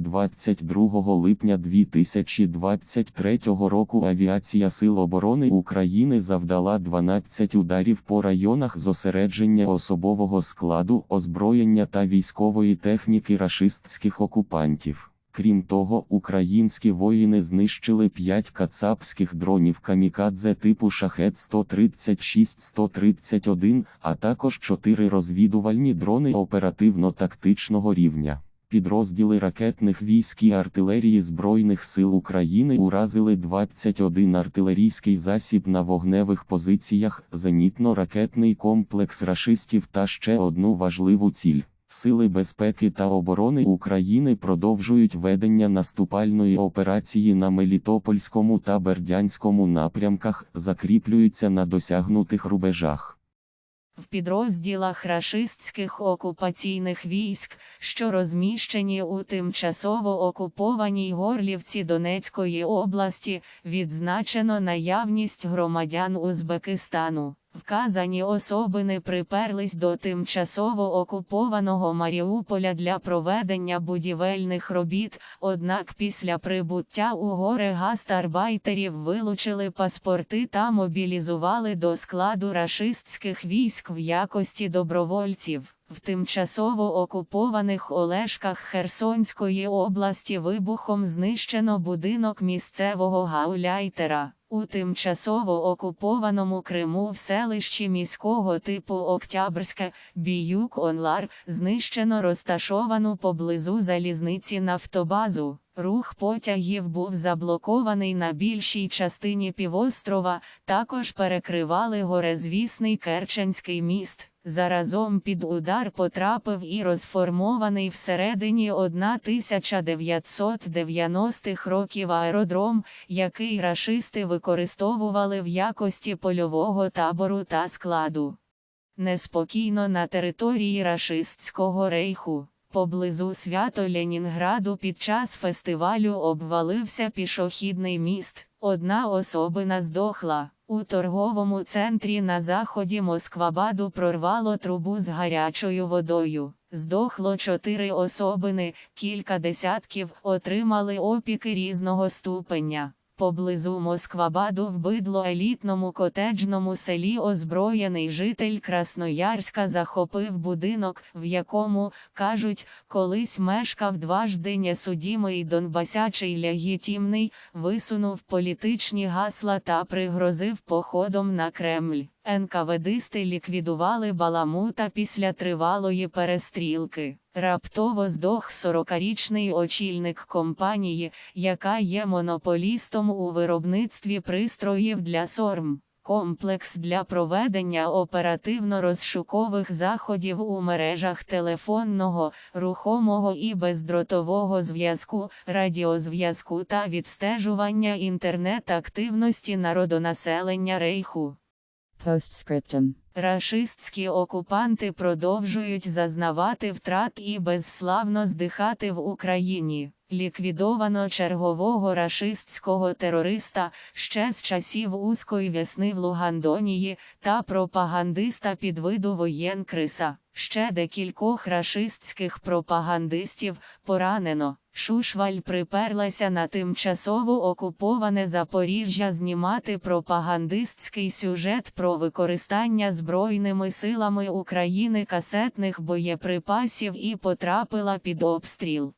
22 липня 2023 року Авіація Сил оборони України завдала 12 ударів по районах зосередження особового складу, озброєння та військової техніки рашистських окупантів. Крім того, українські воїни знищили 5 кацапських дронів камікадзе типу шахет 136-131, а також 4 розвідувальні дрони оперативно-тактичного рівня. Підрозділи ракетних військ і артилерії Збройних сил України уразили 21 артилерійський засіб на вогневих позиціях, зенітно-ракетний комплекс рашистів та ще одну важливу ціль. Сили безпеки та оборони України продовжують ведення наступальної операції на Мелітопольському та Бердянському напрямках, закріплюються на досягнутих рубежах. В підрозділах рашистських окупаційних військ, що розміщені у тимчасово окупованій Горлівці Донецької області, відзначено наявність громадян Узбекистану. Вказані особини приперлись до тимчасово окупованого Маріуполя для проведення будівельних робіт, однак після прибуття у гори гастарбайтерів вилучили паспорти та мобілізували до складу рашистських військ в якості добровольців. В тимчасово окупованих Олешках Херсонської області вибухом знищено будинок місцевого гауляйтера. У тимчасово окупованому Криму в селищі міського типу Октябрське Біюк Онлар знищено розташовану поблизу залізниці нафтобазу. Рух потягів був заблокований на більшій частині півострова, також перекривали горезвісний Керченський міст. Заразом під удар потрапив і розформований всередині 1990-х років аеродром, який рашисти використовували в якості польового табору та складу. Неспокійно на території рашистського рейху. Поблизу свято Ленінграду під час фестивалю обвалився пішохідний міст. Одна особина здохла. У торговому центрі на заході Москвабаду прорвало трубу з гарячою водою. Здохло чотири особини, кілька десятків отримали опіки різного ступеня. Поблизу Москвабаду в бидлоелітному котеджному селі озброєний житель Красноярська захопив будинок, в якому, кажуть, колись мешкав дважди несудімий донбасячий лягітімний, висунув політичні гасла та пригрозив походом на Кремль. НКВДисти ліквідували Баламута після тривалої перестрілки. Раптово здох 40-річний очільник компанії, яка є монополістом у виробництві пристроїв для СОРМ. Комплекс для проведення оперативно-розшукових заходів у мережах телефонного, рухомого і бездротового зв'язку, радіозв'язку та відстежування інтернет-активності народонаселення рейху. Postscriptum. Рашистські окупанти продовжують зазнавати втрат і безславно здихати в Україні. Ліквідовано чергового рашистського терориста ще з часів Узької весни в Лугандонії та пропагандиста під виду воєнкриса. Ще декількох рашистських пропагандистів поранено. Шушваль приперлася на тимчасово окуповане Запоріжжя знімати пропагандистський сюжет про використання Збройними силами України касетних боєприпасів і потрапила під обстріл.